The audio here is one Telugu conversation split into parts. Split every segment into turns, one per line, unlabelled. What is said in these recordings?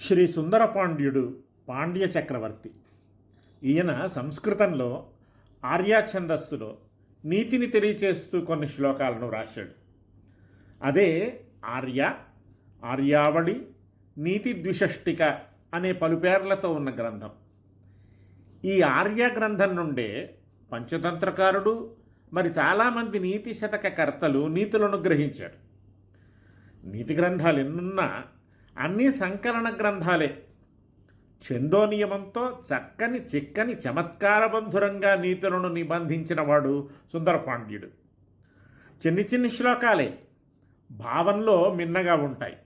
శ్రీ సుందరపాండ్యుడు పాండ్య చక్రవర్తి. ఈయన సంస్కృతంలో ఆర్యా ఛందస్సులో నీతిని తెలియచేస్తూ కొన్ని శ్లోకాలను రాశాడు. అదే ఆర్య ఆర్యావళి నీతి ద్విషష్టిక అనే పలుపేర్లతో ఉన్న గ్రంథం. ఈ ఆర్య గ్రంథం నుండే పంచతంత్రకారుడు మరి చాలామంది నీతి శతక కర్తలు నీతులను గ్రహించారు. నీతి గ్రంథాలు ఎన్నున్నా అన్నీ సంకలన గ్రంథాలే. ఛందో నియమంతో చక్కని చిక్కని చమత్కారబంధురంగా నీతులను నిబంధించినవాడు సుందరపాండ్యుడు. చిన్ని చిన్ని శ్లోకాలే. భావంలో మిన్నగా ఉంటాయి.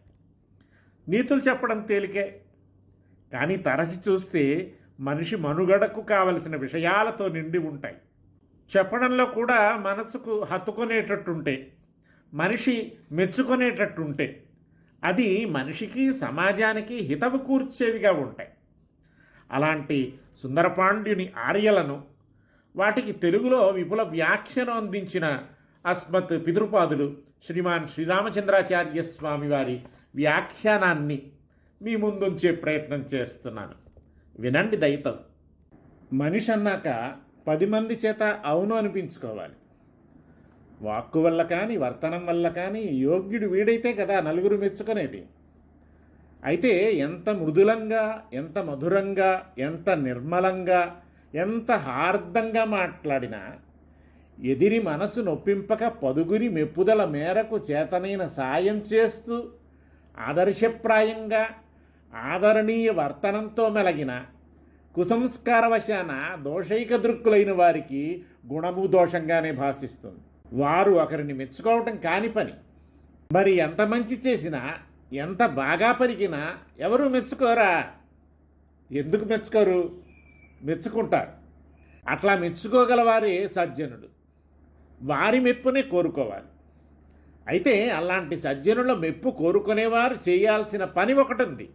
నీతులు చెప్పడం తేలికే. కానీ తరచి చూస్తే మనిషి మనుగడకు కావలసిన విషయాలతో నిండి ఉంటాయి. చెప్పడంలో కూడా మనసుకు హత్తుకునేటట్టుంటే మనిషి మెచ్చుకునేటట్టుంటే అది మనిషికి సమాజానికి హితవు కూర్చేవిగా ఉంటాయి. అలాంటి సుందరపాండ్యుని ఆర్యలను వాటికి తెలుగులో విపుల వ్యాఖ్యను అందించిన అస్మత్ పితృపాదులు శ్రీమాన్ శ్రీరామచంద్రాచార్య స్వామి వారి వ్యాఖ్యానాన్ని మీ ముందుంచే ప్రయత్నం చేస్తున్నాను. వినండి దయతో. మనిషి అన్నాక పది మంది చేత అవును అనిపించుకోవాలి. వాక్కు వల్ల కానీ వర్తనం వల్ల కానీ యోగ్యుడు వీడైతే కదా నలుగురు మెచ్చుకునేది. అయితే ఎంత మృదులంగా ఎంత మధురంగా ఎంత నిర్మలంగా ఎంత హార్దంగా మాట్లాడినా ఎదిరి మనసు నొప్పింపక పదుగురి మెప్పుదల మేరకు చేతనైన సాయం చేస్తూ ఆదర్శప్రాయంగా ఆదరణీయ వర్తనంతో మెలగిన కుసంస్కారవశాన దోషైక దృక్కులైన వారికి గుణము దోషంగానే భాషిస్తుంది వారు ఒకరిని మెచ్చుకోవటం కాని పని. మరి ఎంత మంచి చేసినా ఎంత బాగా పలికినా ఎవరు మెచ్చుకోరా? ఎందుకు మెచ్చుకోరు? మెచ్చుకుంటారు. అట్లా మెచ్చుకోగలవారే సజ్జనుడు వారి మెప్పునే కోరుకోవాలి. అయితే అలాంటి సజ్జనుల మెప్పు కోరుకునేవారు చేయాల్సిన పని ఒకటి ఉంది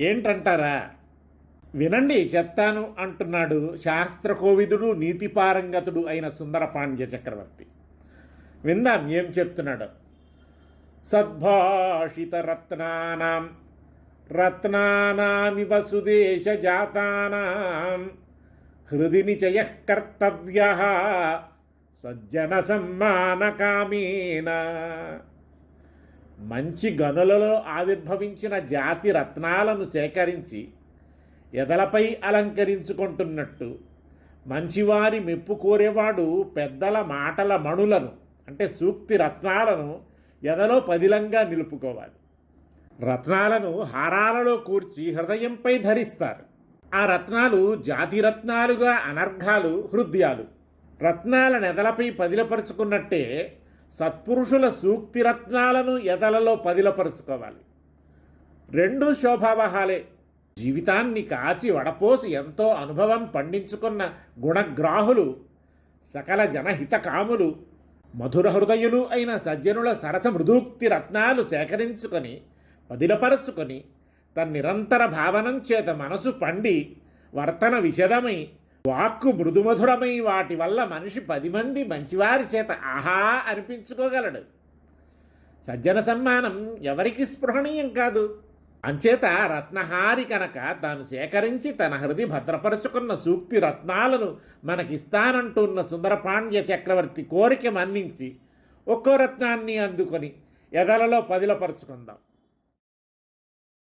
ఏంటంటారా? వినండి చెప్తాను అంటున్నాడు శాస్త్రకోవిదుడు నీతిపారంగతుడు అయిన సుందరపాండ్య చక్రవర్తి. విందాం ఏం చెప్తున్నాడు? సద్భాషిత రత్నానాం రత్నానామివ సుదేశ జాతానాం హృది నిచయ కర్తవ్య సజ్జన సమ్మానకామీన మంచి గనులలో ఆవిర్భవించిన జాతి రత్నాలను సేకరించి ఎదలపై అలంకరించుకుంటున్నట్టు. మంచివారి మెప్పు కోరేవాడు పెద్దల మాటల మణులను అంటే సూక్తి రత్నాలను ఎదలో పదిలంగా నిలుపుకోవాలి. రత్నాలను హారాలలో కూర్చి హృదయంపై ధరిస్తారు. ఆ రత్నాలు జాతి రత్నాలుగా అనర్ఘాలు హృదయాలు. రత్నాలను ఎదలపై పదిలపరుచుకున్నట్టే సత్పురుషుల సూక్తి రత్నాలను ఎదలలో పదిలపరుచుకోవాలి. రెండు శోభావహాలే. జీవితాన్ని కాచి వడపోసి ఎంతో అనుభవం పండించుకున్న గుణగ్రాహులు సకల జనహిత కాములు మధుర హృదయులు అయిన సజ్జనుల సరస మృదూక్తి రత్నాలు సేకరించుకొని పదిలపరచుకొని తన్నిరంతర భావనం చేత మనసు పండి వర్తన విషదమై వాక్కు మృదుమధురమై వాటి వల్ల మనిషి పది మంది మంచివారి చేత ఆహా అనిపించుకోగలడు. సజ్జన సన్మానం ఎవరికి స్పృహణీయం కాదు. అంచేత రత్నహారి కనుక తాను సేకరించి తన హృది భద్రపరుచుకున్న సూక్తి రత్నాలను మనకిస్తానంటున్న సుందరపాండ్య చక్రవర్తి కోరిక మన్నించి ఒక్కో రత్నాన్ని అందుకొని ఎదలలో పదిలపరుచుకుందాం